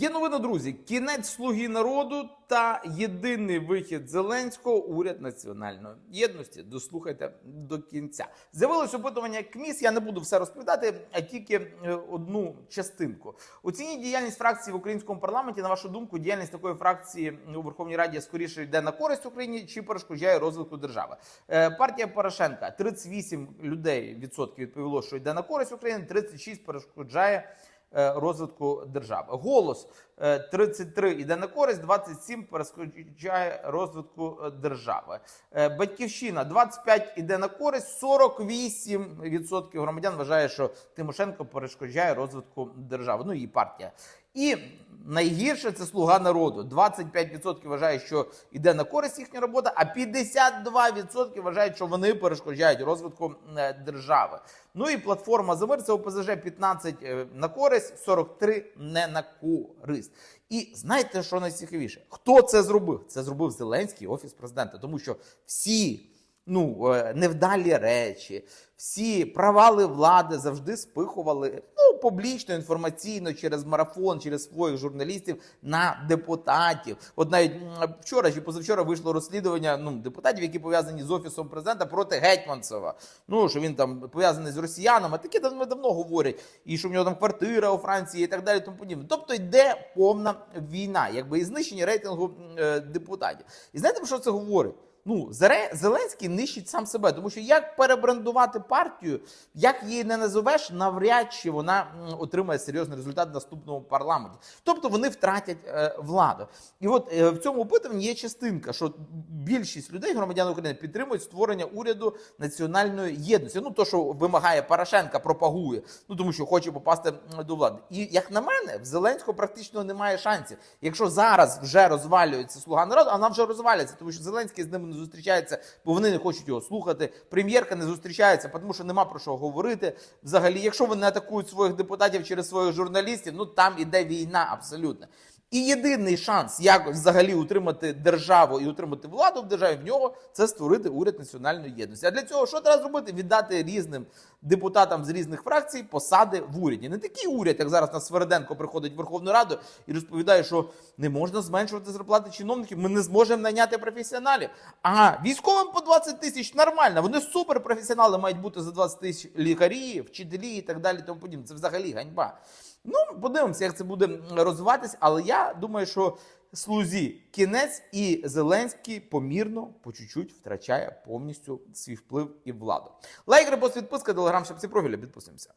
Є новина, друзі. Кінець слуги народу та єдиний вихід Зеленського уряд національної єдності. Дослухайте до кінця. З'явилось опитування КМІС. Я не буду все розповідати, а тільки е, одну частинку. Оцініть діяльність фракції в українському парламенті. На вашу думку, діяльність такої фракції у Верховній Раді скоріше йде на користь Україні чи перешкоджає розвитку держави. Е, Партія Порошенка 38 людей відсотків відповіло, що йде на користь України, 36 перешкоджає розвитку держави. Голос е, 33 йде на користь, 27 перескочає розвитку е, держави. Е, Батьківщина 25 йде на користь, 48% громадян вважає, що Тимошенко перешкоджає розвитку держави. Ну і партія. І найгірше це слуга народу. 25% вважає, що йде на користь їхня робота, а 52% вважають, що вони перешкоджають розвитку е, держави. Ну і платформа за мир це ОПЗЖ 15 е, на користь, 43 не на користь. І знаєте, що найцікавіше? Хто це зробив? Це зробив Зеленський, офіс президента, тому що всі ну, е, невдалі речі, всі провали влади завжди спихували ну, публічно, інформаційно, через марафон, через своїх журналістів на депутатів. От навіть вчора чи позавчора вийшло розслідування ну, депутатів, які пов'язані з офісом президента проти Гетьманцева. Ну, що він там пов'язаний з росіянами, таке давно, давно говорять, і що в нього там квартира у Франції і так далі. Тому подібне. Тобто йде повна війна, якби і знищення рейтингу е, депутатів. І знаєте, про що це говорить? Ну, Зеленський нищить сам себе, тому що як перебрандувати партію, як її не назовеш, навряд чи вона отримає серйозний результат в наступному парламенті. Тобто вони втратять е, владу. І от е, в цьому опитуванні є частинка, що більшість людей, громадян України, підтримують створення уряду національної єдності. Ну то, що вимагає Порошенка, пропагує, ну тому що хоче попасти до влади. І як на мене, в Зеленського практично немає шансів. Якщо зараз вже розвалюється слуга народу, вона вже розвалюється, тому що Зеленський з ними не зустрічається, бо вони не хочуть його слухати. Прем'єрка не зустрічається, тому що нема про що говорити. Взагалі, якщо вони атакують своїх депутатів через своїх журналістів, ну там іде війна абсолютно. І єдиний шанс якось взагалі утримати державу і утримати владу в державі в нього це створити уряд національної єдності. А для цього що треба зробити? Віддати різним депутатам з різних фракцій посади в уряді. Не такий уряд, як зараз на Свериденко приходить в Верховну Раду і розповідає, що не можна зменшувати зарплати чиновників. Ми не зможемо найняти професіоналів. А військовим по 20 тисяч нормально. Вони суперпрофесіонали мають бути за 20 тисяч лікарі, вчителі і так далі. Тому подібне. Це взагалі ганьба. Ну, подивимося, як це буде розвиватися, але я думаю, що слузі кінець і Зеленський помірно по чуть-чуть втрачає повністю свій вплив і владу. Лайк, репост, відписка, телеграм, ці профіля. Підписуємося.